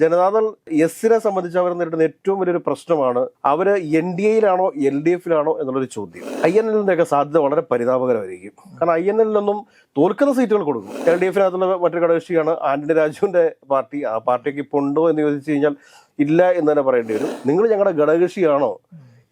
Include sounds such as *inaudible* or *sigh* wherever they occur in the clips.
ജനതാദൾ എസിനെ സംബന്ധിച്ച് അവർ നേരിടുന്ന ഏറ്റവും വലിയൊരു പ്രശ്നമാണ് അവർ എൻ ഡി എയിലാണോ എൽ ഡി എഫിലാണോ എന്നുള്ളൊരു ചോദ്യം. ഐ എൻ എല്ലിന്റെ സാധ്യത വളരെ പരിതാപകരമായിരിക്കും. കാരണം ഐ എൻ എല്ലിലൊന്നും തോൽക്കുന്ന സീറ്റുകൾ കൊടുക്കും. എൽ ഡി എഫിനകത്തുള്ള മറ്റൊരു ഘടകകക്ഷിയാണ് ആന്റണി രാജുവിന്റെ പാർട്ടി. ആ പാർട്ടിക്ക് ഇപ്പൊ ഉണ്ടോ എന്ന് ചോദിച്ചു കഴിഞ്ഞാൽ ഇല്ല എന്ന് തന്നെ പറയേണ്ടി വരും. നിങ്ങൾ ഞങ്ങളുടെ ഘടകകക്ഷിയാണോ?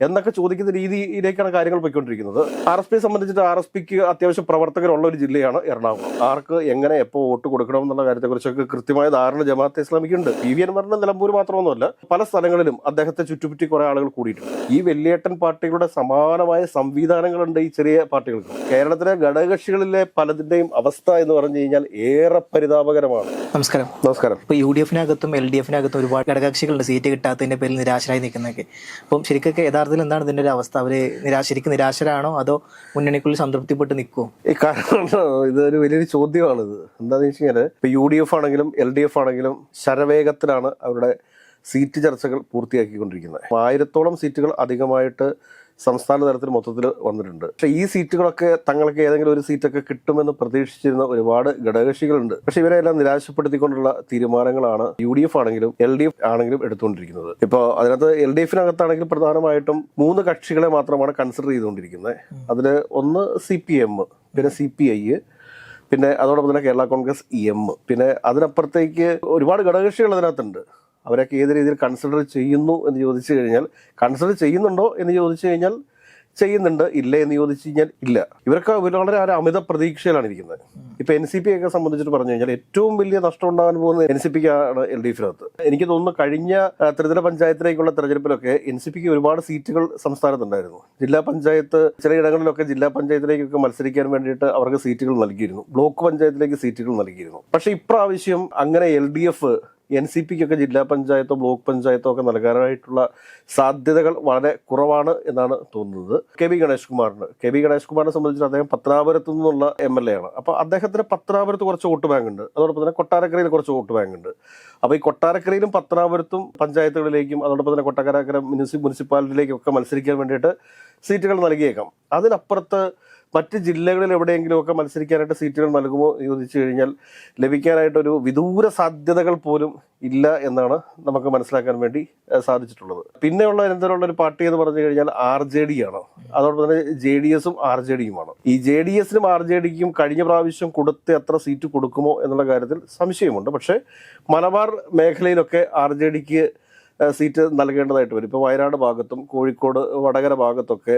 എന്നൊക്കെ ചോദിക്കുന്ന രീതിയിലേക്കാണ് കാര്യങ്ങൾ പോയിക്കൊണ്ടിരിക്കുന്നത്. ആർ എസ് പിയെ സംബന്ധിച്ചിട്ട് ആർ എസ് പിക്ക് അത്യാവശ്യം പ്രവർത്തകരുള്ള ഒരു ജില്ലയാണ് എറണാകുളം. ആർക്ക് എങ്ങനെ എപ്പോൾ വോട്ട് കൊടുക്കണം എന്നുള്ള കാര്യത്തെക്കുറിച്ചൊക്കെ കൃത്യമായ ധാരണ ജമാഅത്തെ ഇസ്ലാമിക്കുണ്ട്. പി വി അൻവറിന്റെ നിലമ്പൂർ മാത്രമൊന്നുമല്ല പല സ്ഥലങ്ങളിലും അദ്ദേഹത്തെ ചുറ്റുപറ്റി കുറെ ആളുകൾ കൂടിയിട്ടുണ്ട്. ഈ വെള്ളിയേട്ടൻ പാർട്ടികളുടെ സമാനമായ സംവിധാനങ്ങളുണ്ട് ഈ ചെറിയ പാർട്ടികൾക്ക്. കേരളത്തിലെ ഘടകകക്ഷികളിലെ പലതിന്റെയും അവസ്ഥ എന്ന് പറഞ്ഞു കഴിഞ്ഞാൽ ഏറെ പരിതാപകരമാണ്. നമസ്കാരം. നമസ്കാരം. ഇപ്പൊ യു ഡി എഫിനകത്തും എൽ ഡി എഫിനകത്തും ഒരുപാട് ഘടകകക്ഷികളുണ്ട് സീറ്റ് കിട്ടാത്തതിന്റെ പേരിൽ നിരാശരായി നിൽക്കുന്നതൊക്കെ. അപ്പം ശരിക്കൊക്കെ യഥാർത്ഥത്തിൽ എന്താണ് ഇതിന്റെ ഒരു അവസ്ഥ? അവർ നിരാശരിക്ക് നിരാശരാണോ? അതോ മുന്നണിക്കുള്ളിൽ സംതൃപ്തിപ്പെട്ട് നിൽക്കുമോ കാരണം ഇതൊരു വലിയൊരു ചോദ്യമാണ് ഇത് എന്താണെന്ന് വെച്ച് കഴിഞ്ഞാൽ യു ഡി എഫ് ആണെങ്കിലും എൽ ഡി എഫ് ആണെങ്കിലും ശരവേഗത്തിലാണ് അവരുടെ സീറ്റ് ചർച്ചകൾ പൂർത്തിയാക്കിക്കൊണ്ടിരിക്കുന്നത്. ആയിരത്തോളം സീറ്റുകൾ അധികമായിട്ട് സംസ്ഥാന തലത്തിൽ മൊത്തത്തിൽ വന്നിട്ടുണ്ട്. പക്ഷേ ഈ സീറ്റുകളൊക്കെ തങ്ങൾക്ക് ഏതെങ്കിലും ഒരു സീറ്റൊക്കെ കിട്ടുമെന്ന് പ്രതീക്ഷിച്ചിരുന്ന ഒരുപാട് ഘടകകക്ഷികളുണ്ട്. പക്ഷെ ഇവരെല്ലാം നിരാശപ്പെടുത്തിക്കൊണ്ടുള്ള തീരുമാനങ്ങളാണ് യു ഡി എഫ് ആണെങ്കിലും എൽ ഡി എഫ് ആണെങ്കിലും എടുത്തുകൊണ്ടിരിക്കുന്നത്. ഇപ്പോൾ അതിനകത്ത് എൽ ഡി എഫിനകത്താണെങ്കിൽ പ്രധാനമായിട്ടും മൂന്ന് കക്ഷികളെ മാത്രമാണ് കൺസിഡർ ചെയ്തുകൊണ്ടിരിക്കുന്നത്. അതിൽ ഒന്ന് സി പി എം പിന്നെ സി പി ഐ പിന്നെ അതോടൊപ്പം തന്നെ കേരള കോൺഗ്രസ് എം. പിന്നെ അതിനപ്പുറത്തേക്ക് ഒരുപാട് ഘടകകക്ഷികൾ അതിനകത്തുണ്ട്. അവരൊക്കെ ഏത് രീതിയിൽ കൺസിഡർ ചെയ്യുന്നു എന്ന് ചോദിച്ചു കഴിഞ്ഞാൽ കൺസിഡർ ചെയ്യുന്നുണ്ടോ എന്ന് ചോദിച്ചു കഴിഞ്ഞാൽ ചെയ്യുന്നുണ്ട് ഇല്ല എന്ന് ചോദിച്ചു കഴിഞ്ഞാൽ ഇല്ല. ഇവരൊക്കെ വളരെ ഒരു അമിത പ്രതീക്ഷയിലാണ് ഇരിക്കുന്നത്. ഇപ്പൊ എൻ സി പി ഒക്കെ സംബന്ധിച്ചിട്ട് പറഞ്ഞു കഴിഞ്ഞാൽ ഏറ്റവും വലിയ നഷ്ടം ഉണ്ടാകാൻ പോകുന്നത് എൻ സി പിക്കാണ് എൽ ഡി എഫിനകത്ത് എനിക്ക് തോന്നുന്നു കഴിഞ്ഞ ത്രിതല പഞ്ചായത്തിലേക്കുള്ള തെരഞ്ഞെടുപ്പിലൊക്കെ എൻ സി പിക്ക് ഒരുപാട് സീറ്റുകൾ സംസ്ഥാനത്തുണ്ടായിരുന്നു. ജില്ലാ പഞ്ചായത്ത് ചിലയിടങ്ങളിലൊക്കെ ജില്ലാ പഞ്ചായത്തിലേക്കൊക്കെ മത്സരിക്കാൻ വേണ്ടിയിട്ട് അവർക്ക് സീറ്റുകൾ നൽകിയിരുന്നു. ബ്ലോക്ക് പഞ്ചായത്തിലേക്ക് സീറ്റുകൾ നൽകിയിരുന്നു. പക്ഷെ ഇപ്രാവശ്യം അങ്ങനെ L D F N C പിക്കൊക്കെ ജില്ലാ പഞ്ചായത്തോ ബ്ലോക്ക് പഞ്ചായത്തോ ഒക്കെ നൽകാനായിട്ടുള്ള സാധ്യതകൾ വളരെ കുറവാണ് എന്നാണ് തോന്നുന്നത്. കെ വി ഗണേഷ് കുമാറിന് കെ വി ഗണേഷ് കുമാറിനെ സംബന്ധിച്ച് അദ്ദേഹം പത്തനാപുരത്തു നിന്നുള്ള എം എൽ എ ആണ്. അപ്പോൾ അദ്ദേഹത്തിന് പത്തനാപുരത്ത് കുറച്ച് വോട്ട് ബാങ്ക് ഉണ്ട്. അതോടൊപ്പം തന്നെ കൊട്ടാരക്കരയിൽ കുറച്ച് വോട്ട് ബാങ്ക് ഉണ്ട്. അപ്പോൾ ഈ കൊട്ടാരക്കരയിലും പത്തനാപുരത്തും പഞ്ചായത്തുകളിലേക്കും അതോടൊപ്പം തന്നെ കൊട്ടാരക്കര മുനിസി മുനിസിപ്പാലിറ്റിയിലേക്കും ഒക്കെ മത്സരിക്കാൻ വേണ്ടിയിട്ട് സീറ്റുകൾ നൽകിയേക്കാം. അതിനപ്പുറത്ത് മറ്റ് ജില്ലകളിൽ എവിടെയെങ്കിലുമൊക്കെ മത്സരിക്കാനായിട്ട് സീറ്റുകൾ നൽകുമോ ചോദിച്ചു കഴിഞ്ഞാൽ ലഭിക്കാനായിട്ടൊരു വിദൂര സാധ്യതകൾ പോലും ഇല്ല എന്നാണ് നമുക്ക് മനസ്സിലാക്കാൻ വേണ്ടി സാധിച്ചിട്ടുള്ളത്. പിന്നെയുള്ള എന്തെങ്കിലും ഒരു പാർട്ടി എന്ന് പറഞ്ഞു കഴിഞ്ഞാൽ ആർ ജെ ഡി ആണ് അതോടൊപ്പം തന്നെ ജെ ഡി എസും ആർ ജെ ഡിയുമാണ്. ഈ ജെ ഡി എസിനും ആർ ജെ ഡിക്കും കഴിഞ്ഞ പ്രാവശ്യം കൊടുത്ത് എത്ര സീറ്റ് കൊടുക്കുമോ എന്നുള്ള കാര്യത്തിൽ സംശയമുണ്ട്. പക്ഷേ മലബാർ മേഖലയിലൊക്കെ ആർ ജെ ഡിക്ക് സീറ്റ് നൽകേണ്ടതായിട്ട് വരും. ഇപ്പോൾ വയനാട് ഭാഗത്തും കോഴിക്കോട് വടകര ഭാഗത്തൊക്കെ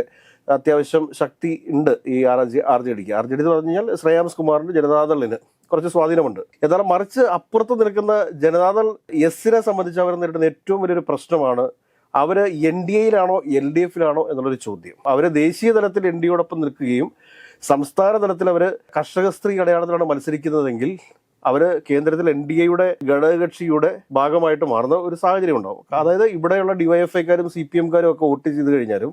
അത്യാവശ്യം ശക്തി ഉണ്ട് ഈ ആർ ജി ആർ ജെ ഡിക്ക് ആർ ജെ ഡി എന്ന് പറഞ്ഞു കഴിഞ്ഞാൽ ശ്രേയാംസ് കുമാറിന് ജനതാദളിന് കുറച്ച് സ്വാധീനമുണ്ട്. എന്നാൽ മറിച്ച് അപ്പുറത്ത് നിൽക്കുന്ന ജനതാദൾ എസിനെ സംബന്ധിച്ച് അവർ നേരിടുന്ന ഏറ്റവും വലിയൊരു പ്രശ്നമാണ് അവർ എൻ ഡി എയിലാണോ എൽ ഡി എഫിലാണോ എന്നുള്ളൊരു ചോദ്യം. അവർ ദേശീയ തലത്തിൽ എൻ ഡിയോടൊപ്പം നിൽക്കുകയും സംസ്ഥാന തലത്തിൽ അവർ കർഷക സ്ത്രീ അടയാളത്തിലാണ് മത്സരിക്കുന്നതെങ്കിൽ അവർ കേന്ദ്രത്തിൽ എൻ ഡി എയുടെ ഘടകകക്ഷിയുടെ ഭാഗമായിട്ട് മാറുന്ന ഒരു സാഹചര്യം ഉണ്ടാവും. അതായത് ഇവിടെയുള്ള ഡിവൈഎഫ്ഐക്കാരും സി പി എംകാരും ഒക്കെ വോട്ട് ചെയ്ത് കഴിഞ്ഞാലും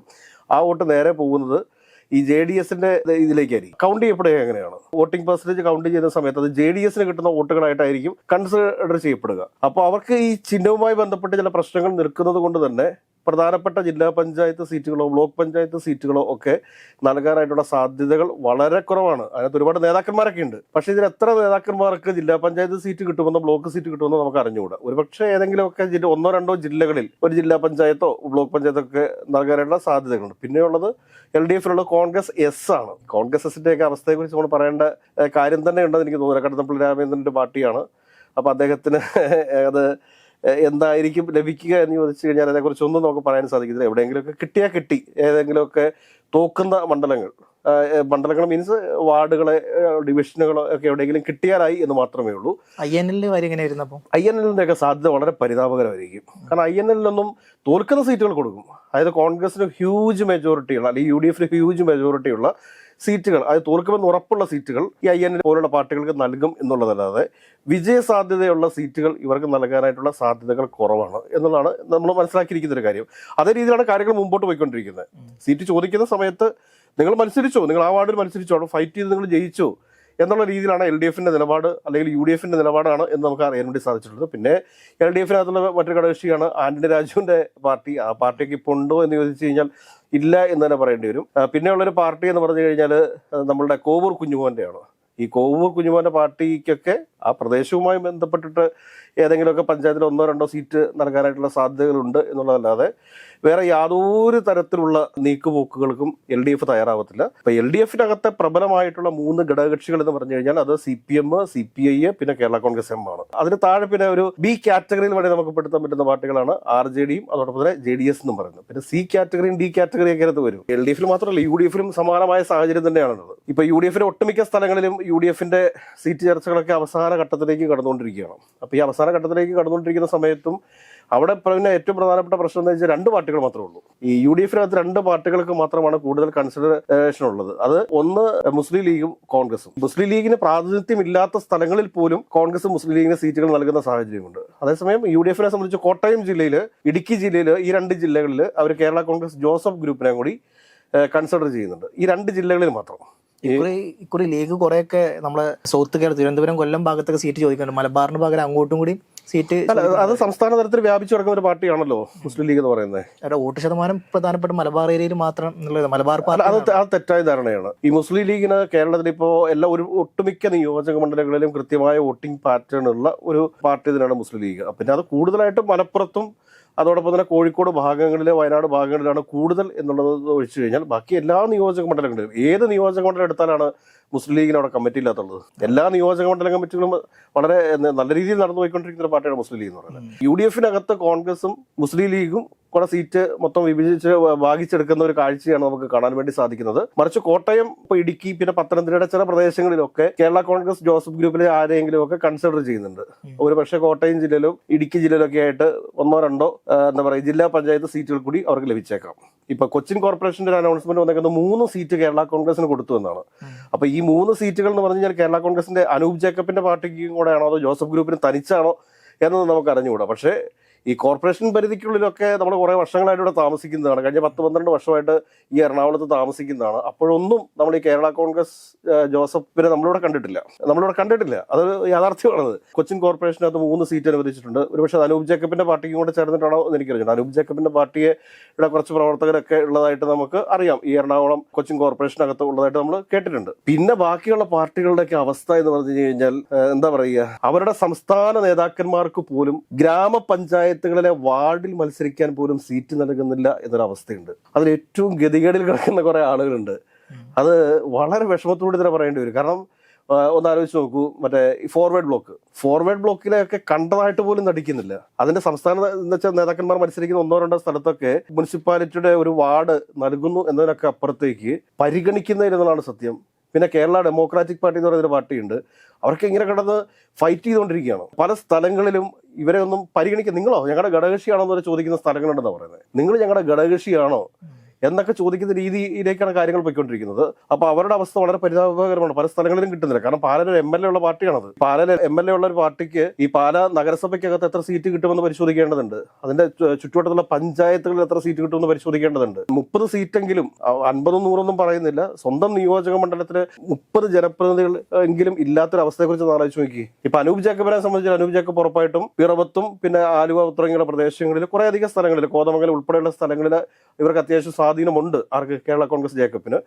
ആ വോട്ട് നേരെ പോകുന്നത് ഈ ജെ ഡി എസിന്റെ ഇതിലേക്കായിരിക്കും. കൗണ്ട് ചെയ്യപ്പെടുക എങ്ങനെയാണ്? വോട്ടിംഗ് പെർസെന്റേജ് കൗണ്ട് ചെയ്യുന്ന സമയത്ത് അത് ജെ ഡി എസിന് കിട്ടുന്ന വോട്ടുകളായിട്ടായിരിക്കും കൺസിഡർ ചെയ്യപ്പെടുക. അപ്പോൾ അവർക്ക് ഈ ചിഹ്നവുമായി ബന്ധപ്പെട്ട് ചില പ്രശ്നങ്ങൾ നിൽക്കുന്നത് കൊണ്ട് തന്നെ പ്രധാനപ്പെട്ട ജില്ലാ പഞ്ചായത്ത് സീറ്റുകളോ ബ്ലോക്ക് പഞ്ചായത്ത് സീറ്റുകളോ ഒക്കെ നൽകാനായിട്ടുള്ള സാധ്യതകൾ വളരെ കുറവാണ്. അതിനകത്ത് ഒരുപാട് നേതാക്കന്മാരൊക്കെ ഉണ്ട്. പക്ഷേ ഇതിൽ എത്ര നേതാക്കന്മാർക്ക് ജില്ലാ പഞ്ചായത്ത് സീറ്റ് കിട്ടുമെന്നോ ബ്ലോക്ക് സീറ്റ് കിട്ടുമെന്നോ നമുക്ക് അറിഞ്ഞുകൂടാ. ഒരുപക്ഷെ ഏതെങ്കിലുമൊക്കെ ജില്ല ഒന്നോ രണ്ടോ ജില്ലകളിൽ ഒരു ജില്ലാ പഞ്ചായത്തോ ബ്ലോക്ക് പഞ്ചായത്തോ ഒക്കെ നൽകാനായിട്ടുള്ള സാധ്യതകളുണ്ട്. പിന്നെയുള്ളത് എൽ ഡി എഫിലുള്ള കോൺഗ്രസ് എസ് ആണ്. കോൺഗ്രസ് എസിന്റെ ഒക്കെ അവസ്ഥയെക്കുറിച്ച് നമ്മൾ പറയേണ്ട കാര്യം തന്നെ ഉണ്ടെന്ന് എനിക്ക് തോന്നുന്നു. കടന്നപ്പള്ളി രാമചന്ദ്രന്റെ പാർട്ടിയാണ്. അപ്പോൾ അദ്ദേഹത്തിന് അത് എന്തായിരിക്കും ലഭിക്കുക എന്ന് ചോദിച്ചു കഴിഞ്ഞാൽ അതിനെക്കുറിച്ച് ഒന്നും നമുക്ക് പറയാൻ സാധിക്കില്ല എവിടെയെങ്കിലുമൊക്കെ കിട്ടിയാൽ കിട്ടി. ഏതെങ്കിലുമൊക്കെ തോക്കുന്ന മണ്ഡലങ്ങൾ. മണ്ഡലങ്ങൾ മീൻസ് വാർഡുകളെ ഡിവിഷനുകളോ ഒക്കെ എവിടെയെങ്കിലും കിട്ടിയാലായി എന്ന് മാത്രമേ ഉള്ളൂ. ഐ എൻ എല്ലിൽ വരുന്നപ്പോൾ ഐ എൻ എല്ലിന്റെ ഒക്കെ സാധ്യത വളരെ പരിതാപകരമായിരിക്കും. കാരണം ഐ എൻ എല്ലിലൊന്നും തോൽക്കുന്ന സീറ്റുകൾ കൊടുക്കും. അതായത് കോൺഗ്രസിന് ഹ്യൂജ് മെജോറിറ്റിയുള്ള അല്ലെങ്കിൽ യു ഡി എഫിന് ഹ്യൂജ് മെജോറിറ്റി ഉള്ള സീറ്റുകൾ അത് തോൽക്കുമെന്ന് ഉറപ്പുള്ള സീറ്റുകൾ ഈ ഐ എൻ പോലുള്ള പാർട്ടികൾക്ക് നൽകും എന്നുള്ളതല്ലാതെ വിജയസാധ്യതയുള്ള സീറ്റുകൾ ഇവർക്ക് നൽകാനായിട്ടുള്ള സാധ്യതകൾ കുറവാണ് എന്നുള്ളതാണ് നമ്മൾ മനസ്സിലാക്കിയിരിക്കുന്ന ഒരു കാര്യം. അതേ രീതിയിലാണ് കാര്യങ്ങൾ മുമ്പോട്ട് പോയിക്കൊണ്ടിരിക്കുന്നത്. സീറ്റ് ചോദിക്കുന്ന സമയത്ത് നിങ്ങൾ മത്സരിച്ചോ? നിങ്ങൾ ആ വാർഡിൽ മത്സരിച്ചോ? അവിടെ ഫൈറ്റ് ചെയ്ത് നിങ്ങൾ ജയിച്ചോ? എന്നുള്ള രീതിയിലാണ് എൽ ഡി എഫിന്റെ നിലപാട് അല്ലെങ്കിൽ യു ഡി എഫിന്റെ നിലപാടാണ് എന്ന് നമുക്ക് അറിയാൻ വേണ്ടി സാധിച്ചിട്ടുള്ളത്. പിന്നെ എൽ ഡി എഫിനകത്തുള്ള മറ്റൊരു ഘടകകക്ഷിയാണ് ആന്റണി രാജുവിന്റെ പാർട്ടി. ആ പാർട്ടിക്ക് ഇപ്പോൾ ഉണ്ടോ എന്ന് ചോദിച്ചു കഴിഞ്ഞാൽ ഇല്ല എന്ന് തന്നെ പറയേണ്ടി വരും. പിന്നെയുള്ളൊരു പാർട്ടി എന്ന് പറഞ്ഞു കഴിഞ്ഞാൽ നമ്മളുടെ കോവൂർ കുഞ്ഞുമോന്റെയാണ് ഈ കോവൂർ കുഞ്ഞുമോന്റെ പാർട്ടിക്കൊക്കെ ആ പ്രദേശവുമായി ബന്ധപ്പെട്ടിട്ട് ഏതെങ്കിലുമൊക്കെ പഞ്ചായത്തിൽ ഒന്നോ രണ്ടോ സീറ്റ് നൽകാനായിട്ടുള്ള സാധ്യതകളുണ്ട് എന്നുള്ളതല്ലാതെ വേറെ യാതൊരു തരത്തിലുള്ള നീക്കുപോക്കുകൾക്കും എൽ ഡി എഫ് തയ്യാറാവത്തില്ല. ഇപ്പൊ എൽ ഡി എഫിനകത്തെ പ്രബലമായിട്ടുള്ള മൂന്ന് ഘടകകക്ഷികൾ എന്ന് പറഞ്ഞു കഴിഞ്ഞാൽ അത് C P M C P I പിന്നെ കേരള കോൺഗ്രസ് എം ആണ്. അതിന് താഴെ പിന്നെ ഒരു ബി കാറ്റഗറിയിൽ വേണ്ടി നമുക്ക് പെടുത്താൻ പറ്റുന്ന പാർട്ടികളാണ് ആർ ജെ ഡിയും അതോടൊപ്പം തന്നെ ജെ ഡി എസ് എന്നും പറയുന്നത്. പിന്നെ സി കാറ്റഗറിയും ഡി കാറ്റഗറിയും ഒക്കെ അകത്ത് വരും. എൽ ഡി എഫിൽ മാത്രമല്ല യു ഡി എഫിലും സമാനമായ സാഹചര്യം തന്നെയാണുള്ളത്. ഇപ്പൊ യു ഡി എഫിന്റെ ഒട്ടുമിക്ക സ്ഥലങ്ങളിലും യു ഡി എഫിന്റെ സീറ്റ് ചർച്ചകളൊക്കെ അവസാന ഘട്ടത്തിലേക്ക് കടന്നുകൊണ്ടിരിക്കുകയാണ്. അപ്പൊ ഈ അവസാന ഘട്ടത്തിലേക്ക് കടന്നുകൊണ്ടിരിക്കുന്ന സമയത്തും അവിടെ പിന്നെ ഏറ്റവും പ്രധാനപ്പെട്ട പ്രശ്നം എന്ന് വെച്ചാൽ രണ്ട് പാർട്ടികൾ മാത്രമേ ഉള്ളൂ. ഈ യു ഡി എഫിനകത്ത് രണ്ട് പാർട്ടികൾക്ക് മാത്രമാണ് കൂടുതൽ കൺസിഡറേഷൻ ഉള്ളത്. അത് ഒന്ന് മുസ്ലിം ലീഗും കോൺഗ്രസും. മുസ്ലിം ലീഗിന് പ്രാതിനിധ്യം ഇല്ലാത്ത സ്ഥലങ്ങളിൽ പോലും കോൺഗ്രസ് മുസ്ലിം ലീഗിന് സീറ്റുകൾ നൽകുന്ന സാഹചര്യമുണ്ട്. അതേസമയം യു ഡി എഫിനെ സംബന്ധിച്ച് കോട്ടയം ജില്ലയിൽ ഇടുക്കി ജില്ലയിൽ ഈ രണ്ട് ജില്ലകളിൽ അവർ കേരള കോൺഗ്രസ് ജോസഫ് ഗ്രൂപ്പിനെ കൂടി കൺസിഡർ ചെയ്യുന്നുണ്ട്. ഈ രണ്ട് ജില്ലകളിൽ മാത്രം. ഇക്കുറി ഇക്കുറി ലീഗ് കുറെയൊക്കെ നമ്മളെ സൗത്ത് കേരള തിരുവനന്തപുരം കൊല്ലം ഭാഗത്തൊക്കെ സീറ്റ് ചോദിക്കുന്നുണ്ട്. മലബാറിന് പകരം അങ്ങോട്ടും കൂടി സീറ്റ് അത് സംസ്ഥാന തലത്തിൽ വ്യാപിച്ചു കിടക്കുന്ന ഒരു പാർട്ടിയാണല്ലോ മുസ്ലിം ലീഗ് എന്ന് പറയുന്നത്. അവരുടെ വോട്ട് ശതമാനം പ്രധാനപ്പെട്ട മലബാർ ഏരിയയിൽ മാത്രം എന്നുള്ളത് മലബാർ അത് പാർട്ടി അത് തെറ്റായ ധാരണയാണ്. ഈ മുസ്ലിം ലീഗിന് കേരളത്തിൽ ഇപ്പോൾ എല്ലാ ഒരു ഒട്ടുമിക്ക നിയോജക മണ്ഡലങ്ങളിലും കൃത്യമായ വോട്ടിംഗ് പാറ്റേൺ ഉള്ള ഒരു പാർട്ടി തന്നെയാണ് മുസ്ലിം ലീഗ്. പിന്നെ അത് കൂടുതലായിട്ടും മലപ്പുറത്തും അതോടൊപ്പം തന്നെ കോഴിക്കോട് ഭാഗങ്ങളിൽ വയനാട് ഭാഗങ്ങളിലാണ് കൂടുതൽ എന്നുള്ളത് ഒഴിച്ചു കഴിഞ്ഞാൽ ബാക്കി എല്ലാ നിയോജക മണ്ഡലങ്ങളിലും ഏത് നിയോജക മണ്ഡലം എടുത്താലാണ് മുസ്ലിം ലീഗിന് അവിടെ കമ്മിറ്റി ഇല്ലാത്തുള്ളത്. എല്ലാ നിയോജക മണ്ഡല കമ്മിറ്റികളും വളരെ നല്ല രീതിയിൽ നടന്നു പോയിക്കൊണ്ടിരിക്കുന്ന ഒരു പാർട്ടിയാണ് മുസ്ലിം ലീഗ് എന്ന് പറയുന്നത്. യു ഡി എഫിനകത്ത് കോൺഗ്രസും മുസ്ലിം ലീഗും കുറെ സീറ്റ് മൊത്തം വിഭജിച്ച് ഭാഗിച്ചെടുക്കുന്ന ഒരു കാഴ്ചയാണ് നമുക്ക് കാണാൻ വേണ്ടി സാധിക്കുന്നത്. മറിച്ച് കോട്ടയം ഇപ്പൊ ഇടുക്കി പിന്നെ പത്തനംതിട്ടയുടെ ചില പ്രദേശങ്ങളിലൊക്കെ കേരള കോൺഗ്രസ് ജോസഫ് ഗ്രൂപ്പിലെ ആരെങ്കിലും ഒക്കെ കൺസിഡർ ചെയ്യുന്നുണ്ട്. ഒരു പക്ഷേ കോട്ടയം ജില്ലയിലും ഇടുക്കി ജില്ലയിലൊക്കെ ആയിട്ട് ഒന്നോ രണ്ടോ എന്താ പറയുക ജില്ലാ പഞ്ചായത്ത് സീറ്റുകൾ കൂടി അവർക്ക് ലഭിച്ചേക്കാം. ഇപ്പൊ കൊച്ചിൻ കോർപ്പറേഷന്റെ ഒരു അനൗൺസ്മെന്റ് വന്നേക്കുന്നത് മൂന്ന് സീറ്റ് കേരള കോൺഗ്രസിന് കൊടുത്തു എന്നാണ്. അപ്പൊ ഈ മൂന്ന് സീറ്റുകൾ എന്ന് പറഞ്ഞു കഴിഞ്ഞാൽ കേരള കോൺഗ്രസിന്റെ അനൂപ് ജേക്കബിന്റെ പാർട്ടിക്കും കൂടെയാണോ അതോ ജോസഫ് ഗ്രൂപ്പിന് തനിച്ചാണോ എന്നത് നമുക്ക് അറിഞ്ഞുകൂടാ പക്ഷേ ഈ കോർപ്പറേഷൻ പരിധിക്കുള്ളിലൊക്കെ നമ്മൾ കുറെ വർഷങ്ങളായിട്ട് ഇവിടെ താമസിക്കുന്നതാണ്. കഴിഞ്ഞ പത്ത് പന്ത്രണ്ട് വർഷമായിട്ട് ഈ എറണാകുളത്ത് താമസിക്കുന്നതാണ്. അപ്പോഴൊന്നും നമ്മൾ ഈ കേരള കോൺഗ്രസ് ജോസഫിനെ നമ്മളിവിടെ കണ്ടിട്ടില്ല. നമ്മളിവിടെ കണ്ടിട്ടില്ല. അത് യാഥാർത്ഥ്യമാണത്. കൊച്ചിൻ കോർപ്പറേഷനകത്ത് മൂന്ന് സീറ്റ് അനുവദിച്ചിട്ടുണ്ട്. ഒരുപക്ഷെ അനൂപ് ജേക്കബിന്റെ പാർട്ടിക്ക് കൂടെ ചേർന്നിട്ടാണോ എന്ന് എനിക്കറിയില്ല അനൂപ് ജേക്കബിന്റെ പാർട്ടിയെ ഇവിടെ കുറച്ച് പ്രവർത്തകരൊക്കെ ഉള്ളതായിട്ട് നമുക്ക് അറിയാം. ഈ എറണാകുളം കൊച്ചിൻ കോർപ്പറേഷനകത്ത് ഉള്ളതായിട്ട് നമ്മൾ കേട്ടിട്ടുണ്ട്. പിന്നെ ബാക്കിയുള്ള പാർട്ടികളുടെയൊക്കെ അവസ്ഥ എന്ന് പറഞ്ഞു കഴിഞ്ഞാൽ എന്താ പറയുക? അവരുടെ സംസ്ഥാന നേതാക്കന്മാർക്ക് പോലും ഗ്രാമപഞ്ചായത്തുകളിലെ വാർഡിൽ മത്സരിക്കാൻ പോലും സീറ്റ് നൽകുന്നില്ല എന്നൊരവസ്ഥയുണ്ട്. അതിൽ ഏറ്റവും ഗതികേടിൽ കിടക്കുന്ന കുറെ ആളുകളുണ്ട്. അത് വളരെ വിഷമത്തോടെ തന്നെ പറയേണ്ടി വരും. കാരണം ഒന്ന് ആലോചിച്ച് നോക്കൂ. മറ്റേ ഫോർവേഡ് ബ്ലോക്ക് ഫോർവേഡ് ബ്ലോക്കിലെയൊക്കെ കണ്ടതായിട്ട് പോലും നടിക്കുന്നില്ല. അതിന്റെ സംസ്ഥാന എന്ന് വെച്ചാൽ നേതാക്കന്മാർ മത്സരിക്കുന്ന ഒന്നോ രണ്ടോ സ്ഥലത്തൊക്കെ മുനിസിപ്പാലിറ്റിയുടെ ഒരു വാർഡ് നൽകുന്നു എന്നതിനൊക്കെ അപ്പുറത്തേക്ക് പരിഗണിക്കുന്നതിൽ എന്നുള്ളതാണ് സത്യം. പിന്നെ കേരള ഡെമോക്രാറ്റിക് പാർട്ടി എന്ന് പറയുന്നൊരു പാർട്ടിയുണ്ട്. അവർക്ക് ഇങ്ങനെ കിടന്ന് ഫൈറ്റ് ചെയ്തുകൊണ്ടിരിക്കുകയാണ്. പല സ്ഥലങ്ങളിലും ഇവരെ ഒന്നും പരിഗണിക്കുക നിങ്ങളോ? ഞങ്ങളുടെ ഘടകകക്ഷിയാണോ എന്ന് ചോദിക്കുന്ന സ്ഥലങ്ങളുണ്ടെന്നാണ് പറയുന്നത് നിങ്ങൾ ഞങ്ങളുടെ ഘടകകക്ഷിയാണോ? എന്നൊക്കെ ചോദിക്കുന്ന രീതിയിലേക്കാണ് കാര്യങ്ങൾ പോയിക്കൊണ്ടിരിക്കുന്നത്. അപ്പൊ അവരുടെ അവസ്ഥ വളരെ പരിതാപകരമാണ്. പല സ്ഥലങ്ങളിലും കിട്ടുന്നില്ല. കാരണം പാലയിൽ എം എൽ എ ഉള്ള പാർട്ടിയാണത്. പാലയിൽ എം എൽ എ ഉള്ള ഒരു പാർട്ടിക്ക് ഈ പാല നഗരസഭയ്ക്കകത്ത് എത്ര സീറ്റ് കിട്ടുമെന്ന് പരിശോധിക്കേണ്ടതുണ്ട്. അതിന്റെ ചുറ്റുവട്ടത്തുള്ള പഞ്ചായത്തുകളിൽ എത്ര സീറ്റ് കിട്ടുമെന്ന് പരിശോധിക്കേണ്ടതുണ്ട്. മുപ്പത് സീറ്റെങ്കിലും അൻപതും നൂറൊന്നും പറയുന്നില്ല. സ്വന്തം നിയോജക മണ്ഡലത്തിൽ മുപ്പത് ജനപ്രതിനിധികൾ എങ്കിലും ഇല്ലാത്തൊരു അവസ്ഥയെക്കുറിച്ച് ഒന്ന് ആലോചിച്ച് നോക്കി. ഇപ്പൊ അനൂപ് ജേക്കബിനെ സംബന്ധിച്ച് അനൂപ് ജേക്കബ് ഉറപ്പായിട്ടും പിറവത്തും പിന്നെ ആലുവ തുടങ്ങിയുള്ള പ്രദേശങ്ങളിൽ കുറെ അധികം സ്ഥലങ്ങളിൽ കോതമംഗലം ഉൾപ്പെടെയുള്ള സ്ഥലങ്ങളിൽ ഇവർക്ക് അത്യാവശ്യം സ്വാധീനമുണ്ട് ആർക്ക് കേരള കോൺഗ്രസ് ജേക്കബിന്.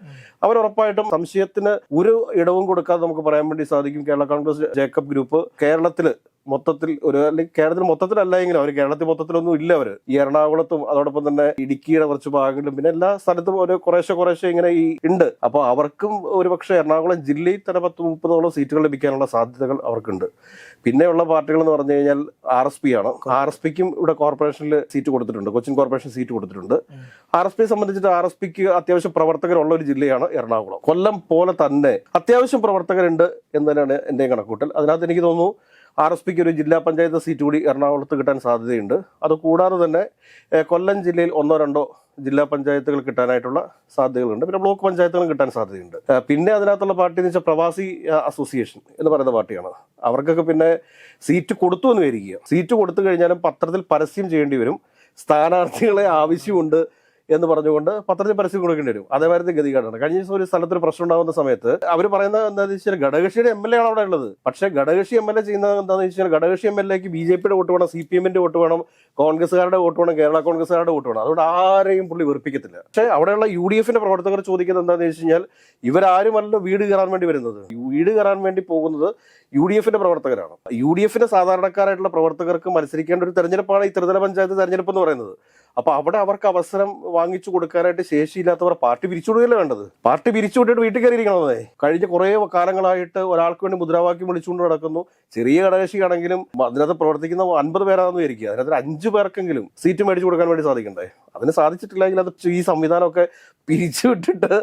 അവർ ഉറപ്പായിട്ടും സംശയത്തിന് ഒരു ഇടവും കൊടുക്കാതെ നമുക്ക് പറയാൻ വേണ്ടി സാധിക്കും കേരള കോൺഗ്രസ് ജേക്കബ് ഗ്രൂപ്പ് കേരളത്തിൽ മൊത്തത്തിൽ ഒരു അല്ലെങ്കിൽ കേരളത്തിൽ മൊത്തത്തിലല്ല എങ്കിലും അവർ കേരളത്തിൽ മൊത്തത്തിലൊന്നും ഇല്ല അവർ ഈ എറണാകുളത്തും അതോടൊപ്പം തന്നെ ഇടുക്കിയുടെ കുറച്ച് ഭാഗങ്ങളിലും പിന്നെ എല്ലാ സ്ഥലത്തും ഒരു കുറേശ്ശെ കുറേശ്ശെ ഇങ്ങനെ ഈ ഉണ്ട്. അപ്പോൾ അവർക്കും ഒരുപക്ഷെ എറണാകുളം ജില്ലയിൽ തന്നെ പത്ത് മുപ്പതോളം സീറ്റുകൾ ലഭിക്കാനുള്ള സാധ്യതകൾ അവർക്കുണ്ട്. പിന്നെയുള്ള പാർട്ടികൾ എന്ന് പറഞ്ഞു കഴിഞ്ഞാൽ ആർ എസ് പി ആണ്. ആർ എസ് പിക്കും ഇവിടെ കോർപ്പറേഷനിൽ സീറ്റ് കൊടുത്തിട്ടുണ്ട്. കൊച്ചിൻ കോർപ്പറേഷൻ സീറ്റ് കൊടുത്തിട്ടുണ്ട്. ആർ എസ് പിയെ സംബന്ധിച്ചിട്ട് ആർ എസ് പിക്ക് അത്യാവശ്യം പ്രവർത്തകരുള്ള ഒരു ജില്ലയാണ് എറണാകുളം. കൊല്ലം പോലെ തന്നെ അത്യാവശ്യം പ്രവർത്തകരുണ്ട് എന്ന് തന്നെയാണ് എന്റെ കണക്കൂട്ടൽ അതിനകത്ത് എനിക്ക് തോന്നുന്നു ആർ എസ് പിക്ക് ഒരു ജില്ലാ പഞ്ചായത്ത് സീറ്റ് കൂടി എറണാകുളത്ത് കിട്ടാൻ സാധ്യതയുണ്ട്. അത് കൂടാതെ തന്നെ കൊല്ലം ജില്ലയിൽ ഒന്നോ രണ്ടോ ജില്ലാ പഞ്ചായത്തുകൾ കിട്ടാനായിട്ടുള്ള സാധ്യതകളുണ്ട്. പിന്നെ ബ്ലോക്ക് പഞ്ചായത്തുകളും കിട്ടാൻ സാധ്യതയുണ്ട്. പിന്നെ അതിനകത്തുള്ള പാർട്ടി എന്ന് വെച്ചാൽ പ്രവാസി അസോസിയേഷൻ എന്ന് പറയുന്ന പാർട്ടിയാണ്. അവർക്കൊക്കെ പിന്നെ സീറ്റ് കൊടുത്തു എന്ന് വരിക സീറ്റ് കൊടുത്തു കഴിഞ്ഞാലും പത്രത്തിൽ പരസ്യം ചെയ്യേണ്ടി വരും. സ്ഥാനാർത്ഥികളെ ആവശ്യമുണ്ട്. എന്ന് പറഞ്ഞുകൊണ്ട് പത്രത്തിൽ പരസ്യം കൊടുക്കേണ്ടി വരും. അതേമാതിരി ഗതികേടാണ്. കഴിഞ്ഞ ദിവസം ഒരു സ്ഥലത്ത് ഒരു പ്രശ്നം ഉണ്ടാകുന്ന സമയത്ത് അവർ പറയുന്നത് എന്താണെന്ന് വെച്ചാൽ ഘടകക്ഷിയുടെ എം എൽ എ ആണ് അവിടെ ഉള്ളത്. പക്ഷേ ഘടകക്ഷി എം എൽ എ ചെയ്യുന്നത് എന്താണെന്ന് വെച്ചാൽ ഘടകക്ഷി എം എൽ എക്ക് ബി ജെ പിയുടെ വോട്ട് വേണം സി പി എമ്മിന്റെ വോട്ട് വേണം കോൺഗ്രസ്സുകാരുടെ വോട്ട് വേണം കേരള കോൺഗ്രസ്സുകാരുടെ വോട്ട് വേണം. അതുകൊണ്ട് ആരെയും പുള്ളി വെറുപ്പിക്കത്തില്ല. പക്ഷേ അവിടെയുള്ള യു ഡി എഫിന്റെ പ്രവർത്തകർ ചോദിക്കുന്നത് എന്താണെന്ന് വെച്ച് കഴിഞ്ഞാൽ ഇവരാരുമല്ല വീട് കയറാൻ വേണ്ടി വരുന്നത്. വീട് കയറാൻ വേണ്ടി പോകുന്നത് യു ഡി എഫിന്റെ പ്രവർത്തകരാണ്. യു ഡി എഫിന്റെ സാധാരണക്കാരായിട്ടുള്ള പ്രവർത്തകർക്ക് മത്സരിക്കേണ്ട ഒരു തെരഞ്ഞെടുപ്പാണ് ഈ ത്രിതല പഞ്ചായത്ത് തെരഞ്ഞെടുപ്പ് എന്ന് പറയുന്നത്. അപ്പൊ അവിടെ അവർക്ക് അവസരം വാങ്ങിച്ചു കൊടുക്കാനായിട്ട് ശേഷിയില്ലാത്തവർ പാർട്ടി പിരിച്ചുവിടുകയല്ലേ വേണ്ടത്? പാർട്ടി പിരിച്ചുവിട്ടിട്ട് വീട്ടിൽ കയറിയിരിക്കണമെന്നേ കഴിഞ്ഞ കുറേ കാലങ്ങളായിട്ട് ഒരാൾക്ക് വേണ്ടി മുദ്രാവാക്യം വിളിച്ചുകൊണ്ട് നടക്കുന്നു. ചെറിയ കടകക്ഷിയാണെങ്കിലും അതിനകത്ത് പ്രവർത്തിക്കുന്ന അൻപത് പേരാണെന്ന് വിചാരിക്കുക. അതിനകത്ത് അഞ്ചു പേർക്കെങ്കിലും സീറ്റ് മേടിച്ചു കൊടുക്കാൻ വേണ്ടി സാധിക്കണ്ടേ? അതിന് സാധിച്ചിട്ടില്ലെങ്കിൽ അത് ഈ സംവിധാനമൊക്കെ പിരിച്ചുവിട്ടിട്ട്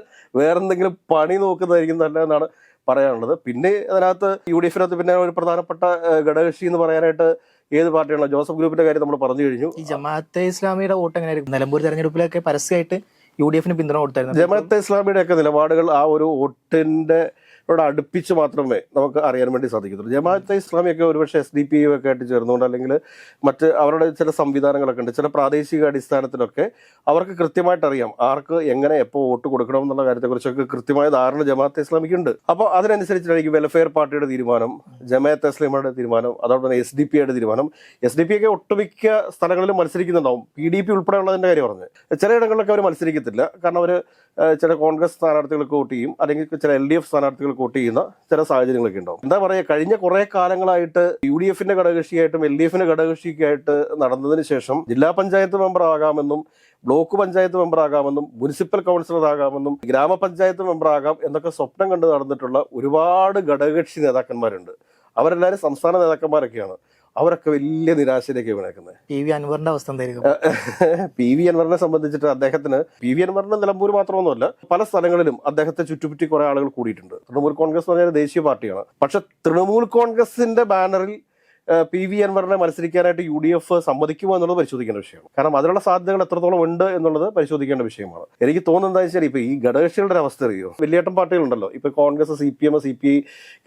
വേറെന്തെങ്കിലും പണി നോക്കുന്നതായിരിക്കും നല്ലതെന്നാണ് പറയാനുള്ളത്. പിന്നെ അതിനകത്ത് യു ഡി എഫിനകത്ത് പിന്നെ ഒരു പ്രധാനപ്പെട്ട ഘടകകക്ഷി എന്ന് പറയാനായിട്ട് ഏത് പാർട്ടിയാണ് ജോസഫ് ഗ്രൂപ്പിന്റെ കാര്യം നമ്മൾ പറഞ്ഞു കഴിഞ്ഞു. ഈ ജമാഅത്തെ ഇസ്ലാമിയുടെ വോട്ട് എങ്ങനെയായിരിക്കും? നിലമ്പൂർ തെരഞ്ഞെടുപ്പിലൊക്കെ പരസ്യമായിട്ട് യു ഡി എഫിന് പിന്തുണ കൊടുത്തായിരുന്നു. ജമാഅത്തെ ഇസ്ലാമിയുടെ ഒക്കെ നിലപാടുകൾ ആ ഒരു വോട്ടിന്റെ ോട് അടുപ്പിച്ച് മാത്രമേ നമുക്ക് അറിയാൻ വേണ്ടി സാധിക്കത്തുള്ളൂ. ജമാഅത്തെ ഇസ്ലാമിയൊക്കെ ഒരുപക്ഷെ എസ് ഡി പി ഒക്കെ ആയിട്ട് ചേർന്നുകൊണ്ട് അല്ലെങ്കിൽ മറ്റ് അവരുടെ ചില സംവിധാനങ്ങളൊക്കെ ഉണ്ട്. ചില പ്രാദേശിക അടിസ്ഥാനത്തിലൊക്കെ അവർക്ക് കൃത്യമായിട്ട് അറിയാം ആർക്ക് എങ്ങനെ എപ്പോൾ വോട്ട് കൊടുക്കണം എന്നുള്ള കാര്യത്തെക്കുറിച്ചൊക്കെ കൃത്യമായ ധാരണ ജമാഅത്തെ ഇസ്ലാമിക്ക് ഉണ്ട് അപ്പോൾ അതിനനുസരിച്ചിട്ടായിരിക്കും വെൽഫെയർ പാർട്ടിയുടെ തീരുമാനം ജമാഅത്തെ ഇസ്ലാമിയുടെ തീരുമാനം അതോടൊപ്പം തന്നെ എസ് ഡി പിയുടെ തീരുമാനം. എസ് ഡി പി ഒക്കെ ഒട്ടുമിക്ക സ്ഥലങ്ങളിൽ മത്സരിക്കുന്നുണ്ടാവും. പി ഡി പി ഉൾപ്പെടെയുള്ളതിന്റെ കാര്യം പറഞ്ഞു. ചിലയിടങ്ങളിലൊക്കെ അവർ മത്സരിക്കത്തില്ല. കാരണം അവർ ചില കോൺഗ്രസ് സ്ഥാനാർത്ഥികൾക്ക് വോട്ട് ചെയ്യും. അല്ലെങ്കിൽ ചില എൽ ഡി എഫ് സ്ഥാനാർത്ഥികൾക്ക് വോട്ട് ചെയ്യുന്ന ചില സാഹചര്യങ്ങളൊക്കെ ഉണ്ടാവും. എന്താ പറയുക കഴിഞ്ഞ കുറെ കാലങ്ങളായിട്ട് യു ഡി എഫിന്റെ ഘടകകക്ഷിയായിട്ടും എൽ ഡി എഫിന്റെ ഘടകകക്ഷിക്കായിട്ട് നടന്നതിന് ശേഷം ജില്ലാ പഞ്ചായത്ത് മെമ്പർ ആകാമെന്നും ബ്ലോക്ക് പഞ്ചായത്ത് മെമ്പർ ആകാമെന്നും മുനിസിപ്പൽ കൗൺസിലർ ആകാമെന്നും ഗ്രാമപഞ്ചായത്ത് മെമ്പർ ആകാം എന്നൊക്കെ സ്വപ്നം കണ്ട് നടന്നിട്ടുള്ള ഒരുപാട് ഘടകകക്ഷി നേതാക്കന്മാരുണ്ട്. അവരെല്ലാവരും സംസ്ഥാന നേതാക്കന്മാരൊക്കെയാണ്. അവരൊക്കെ വലിയ നിരാശയിലേക്ക് വീണേക്കുന്നത് പി വി അൻവറിന്റെ അവസ്ഥ എന്തായിരിക്കും? പി വി അൻവറിനെ സംബന്ധിച്ചിട്ട് അദ്ദേഹത്തിന് പി വി അൻവറിന് നിലമ്പൂർ മാത്രമൊന്നുമല്ല പല സ്ഥലങ്ങളിലും അദ്ദേഹത്തെ ചുറ്റുപറ്റി കുറെ ആളുകൾ കൂടിയിട്ടുണ്ട്. തൃണമൂൽ കോൺഗ്രസ് എന്ന് പറഞ്ഞാൽ ദേശീയ പാർട്ടിയാണ്. പക്ഷെ തൃണമൂൽ കോൺഗ്രസിന്റെ ബാനറിൽ പി വി അൻവറിനെ മത്സരിക്കാനായിട്ട് യു ഡി എഫ് സമ്മതിക്കുമോ എന്നുള്ളത് പരിശോധിക്കേണ്ട വിഷയമാണ്. കാരണം അതിനുള്ള സാധ്യതകൾ എത്രത്തോളം ഉണ്ട് എന്നുള്ളത് പരിശോധിക്കേണ്ട വിഷയമാണ്. എനിക്ക് തോന്നുന്നത് എന്താ വെച്ചാൽ ഇപ്പൊ ഈ ഘടകകക്ഷികളുടെ അവസ്ഥ അറിയോ? വലിയേട്ടൻ പാർട്ടികളുണ്ടല്ലോ ഇപ്പൊ Congress C P M C P I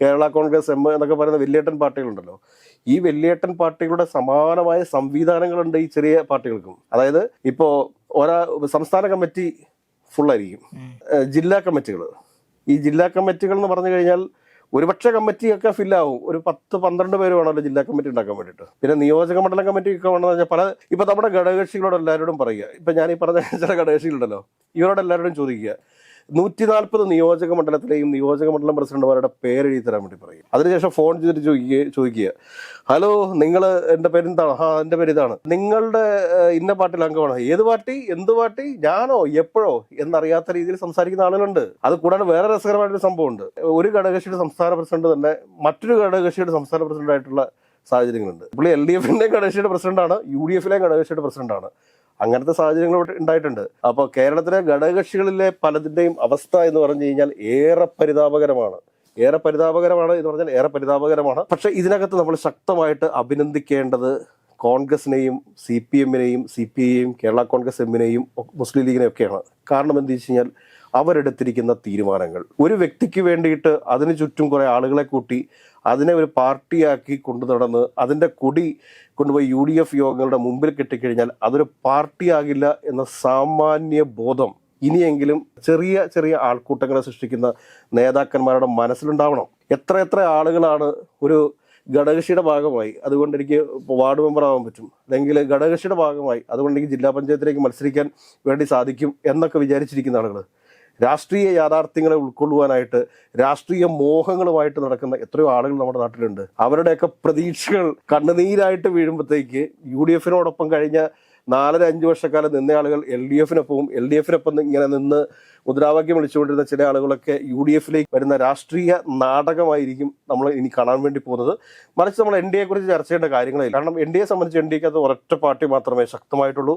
Kerala Congress M എന്നൊക്കെ പറയുന്ന വലിയേട്ടൻ പാർട്ടികളുണ്ടല്ലോ ഈ വലിയേട്ടൻ പാർട്ടികളുടെ സമാനമായ സംവിധാനങ്ങളുണ്ട് ഈ ചെറിയ പാർട്ടികൾക്കും. അതായത് ഇപ്പോ ഒരാ സംസ്ഥാന കമ്മിറ്റി ഫുള്ളായിരിക്കും ജില്ലാ കമ്മിറ്റികൾ ഈ ജില്ലാ കമ്മിറ്റികൾ എന്ന് പറഞ്ഞു കഴിഞ്ഞാൽ ഒരുപക്ഷെ കമ്മിറ്റിയൊക്കെ ഫില്ലാവും ഒരു പത്ത് പന്ത്രണ്ട് പേര് വേണമല്ലോ ജില്ലാ കമ്മിറ്റി ഉണ്ടാക്കാൻ വേണ്ടിയിട്ട്. പിന്നെ നിയോജക മണ്ഡലം കമ്മിറ്റി ഒക്കെ വേണമെന്ന് പറഞ്ഞാൽ പല ഇപ്പം നമ്മുടെ ഘടകകക്ഷികളോട് എല്ലാവരോടും പറയുക. ഇപ്പം ഞാൻ ഈ പറഞ്ഞ *laughs* ചില ഘടകകക്ഷികളുണ്ടല്ലോ. ഇവരോട് എല്ലാവരോടും ചോദിക്കുക. നൂറ്റി നാൽപ്പത് നിയോജക മണ്ഡലത്തിലെയും നിയോജക മണ്ഡലം പ്രസിഡന്റുമാരുടെ പേരെഴുതി തരാൻ വേണ്ടി പറയും. അതിനുശേഷം ഫോൺ ചെയ്തിട്ട് ചോദിക്കുക ചോദിക്കുക. ഹലോ നിങ്ങൾ എന്റെ പേര് എന്താണ് ആ എന്റെ പേര് ഇതാണ്. നിങ്ങളുടെ ഇന്ന പാർട്ടിയിൽ അംഗമാണ്. ഏത് പാർട്ടി? എന്ത് പാർട്ടി? ഞാനോ എപ്പോഴോ എന്നറിയാത്ത രീതിയിൽ സംസാരിക്കുന്ന ആളുകളുണ്ട്. അത് കൂടാതെ വേറെ രസകരമായിട്ടൊരു സംഭവമുണ്ട്. ഒരു ഘടകകക്ഷിയുടെ സംസ്ഥാന പ്രസിഡന്റ് തന്നെ മറ്റൊരു ഘടകകക്ഷിയുടെ സംസ്ഥാന പ്രസിഡന്റ് ആയിട്ടുള്ള സാഹചര്യങ്ങളുണ്ട്. പുള്ളി എൽ ഡി എഫിന്റെ ഘടകകക്ഷിയുടെ പ്രസിഡന്റാണ് യു ഡി എഫിലെ ഘടകകക്ഷിയുടെ പ്രസിഡന്റാണ്. അങ്ങനത്തെ സാഹചര്യങ്ങൾ ഇവിടെ ഉണ്ടായിട്ടുണ്ട്. അപ്പോൾ കേരളത്തിലെ ഘടകകക്ഷികളിലെ പലതിന്റെയും അവസ്ഥ എന്ന് പറഞ്ഞു കഴിഞ്ഞാൽ ഏറെ പരിതാപകരമാണ്. ഏറെ പരിതാപകരമാണ് എന്ന് പറഞ്ഞാൽ ഏറെ പരിതാപകരമാണ്. പക്ഷെ ഇതിനകത്ത് നമ്മൾ ശക്തമായിട്ട് അഭിനന്ദിക്കേണ്ടത് കോൺഗ്രസിനെയും സി പി എമ്മിനെയും സി പി ഐയും കേരള കോൺഗ്രസ് എമ്മിനെയും മുസ്ലിം ലീഗിനെയും ഒക്കെയാണ് കാരണം എന്താ വെച്ച് കഴിഞ്ഞാൽ അവരെടുത്തിരിക്കുന്ന തീരുമാനങ്ങൾ. ഒരു വ്യക്തിക്ക് വേണ്ടിയിട്ട് അതിന് ചുറ്റും കുറേ ആളുകളെ കൂട്ടി അതിനെ ഒരു പാർട്ടിയാക്കി കൊണ്ടു നടന്ന് അതിന്റെ കൊടി കൊണ്ടുപോയി യു ഡി എഫ് യോഗങ്ങളുടെ മുമ്പിൽ കിട്ടിക്കഴിഞ്ഞാൽ അതൊരു പാർട്ടിയാകില്ല എന്ന സാമാന്യ ബോധം ഇനിയെങ്കിലും ചെറിയ ചെറിയ ആൾക്കൂട്ടങ്ങളെ സൃഷ്ടിക്കുന്ന നേതാക്കന്മാരുടെ മനസ്സിലുണ്ടാവണം. എത്ര എത്ര ആളുകളാണ് ഒരു ഘടകകക്ഷിയുടെ ഭാഗമായി അതുകൊണ്ട് എനിക്ക് വാർഡ് മെമ്പർ ആവാൻ പറ്റും. അല്ലെങ്കിൽ ഘടകകക്ഷിയുടെ ഭാഗമായി അതുകൊണ്ട് എനിക്ക് ജില്ലാ പഞ്ചായത്തിലേക്ക് മത്സരിക്കാൻ വേണ്ടി സാധിക്കും എന്നൊക്കെ വിചാരിച്ചിരിക്കുന്ന ആളുകൾ രാഷ്ട്രീയ യാഥാർത്ഥ്യങ്ങളെ ഉൾക്കൊള്ളുവാനായിട്ട് രാഷ്ട്രീയ മോഹങ്ങളുമായിട്ട് നടക്കുന്ന എത്രയോ ആളുകൾ നമ്മുടെ നാട്ടിലുണ്ട്. അവരുടെയൊക്കെ പ്രതീക്ഷകൾ കണ്ണുനീരായിട്ട് വീഴുമ്പോഴത്തേക്ക് യു ഡി എഫിനോടൊപ്പം കഴിഞ്ഞ നാലര അഞ്ച് വർഷക്കാലം നിന്ന ആളുകൾ എൽ ഡി എഫിനൊപ്പവും എൽ ഡി എഫിനൊപ്പം ഇങ്ങനെ നിന്ന് മുദ്രാവാക്യം വിളിച്ചുകൊണ്ടിരുന്ന ചില ആളുകളൊക്കെ യു ഡി എഫിലേക്ക് വരുന്ന രാഷ്ട്രീയ നാടകമായിരിക്കും നമ്മൾ ഇനി കാണാൻ വേണ്ടി പോകുന്നത്. മറിച്ച് നമ്മൾ എൻ ഡി എയെക്കുറിച്ച് ചർച്ച ചെയ്യേണ്ട കാര്യങ്ങളില്ല കാരണം എൻ ഡി എ സംബന്ധിച്ച് എൻ ഡി എക്ക് അത് ഒരൊറ്റ പാർട്ടി മാത്രമേ ശക്തമായിട്ടുള്ളൂ.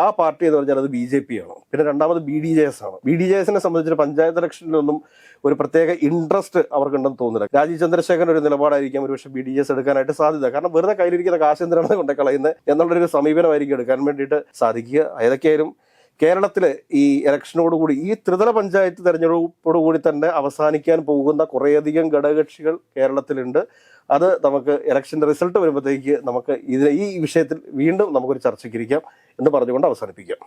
ആ പാർട്ടി എന്ന് പറഞ്ഞാൽ അത് ബി ജെ പി ആണ്. പിന്നെ രണ്ടാമത് ബി ഡി ജെ എസ് ആണ്. ബി ഡി ജെ എസിനെ സംബന്ധിച്ച് പഞ്ചായത്ത് ഇലക്ഷനിലൊന്നും ഒരു പ്രത്യേക ഇൻട്രസ്റ്റ് അവർക്കുണ്ടെന്ന് തോന്നുന്നില്ല. രാജീവ് ചന്ദ്രശേഖരൻ ഒരു നിലപാടായിരിക്കാം ഒരുപക്ഷെ ബി ഡി ജെ എസ് എടുക്കാനായിട്ട് സാധ്യത. കാരണം വെറുതെ കയ്യിലിരിക്കുന്ന കാശ് എന്തിനാണ് കൊണ്ട് കളയുന്നത് എന്നുള്ളൊരു സമീപനമായിരിക്കും എടുക്കാൻ വേണ്ടിയിട്ട് സാധിക്കുക. ഏതൊക്കെയായാലും കേരളത്തിലെ ഈ ഇലക്ഷനോടുകൂടി ഈ ത്രിതല പഞ്ചായത്ത് തെരഞ്ഞെടുപ്പോടുകൂടി തന്നെ അവസാനിക്കാൻ പോകുന്ന കുറേയധികം ഘടകകക്ഷികൾ കേരളത്തിലുണ്ട്. അത് നമുക്ക് ഇലക്ഷന്റെ റിസൾട്ട് വരുമ്പോഴത്തേക്ക് നമുക്ക് ഇതിനെ ഈ വിഷയത്തിൽ വീണ്ടും നമുക്കൊരു ചർച്ചയ്ക്കിരിക്കാം എന്ന് പറഞ്ഞുകൊണ്ട് അവസാനിപ്പിക്കാം.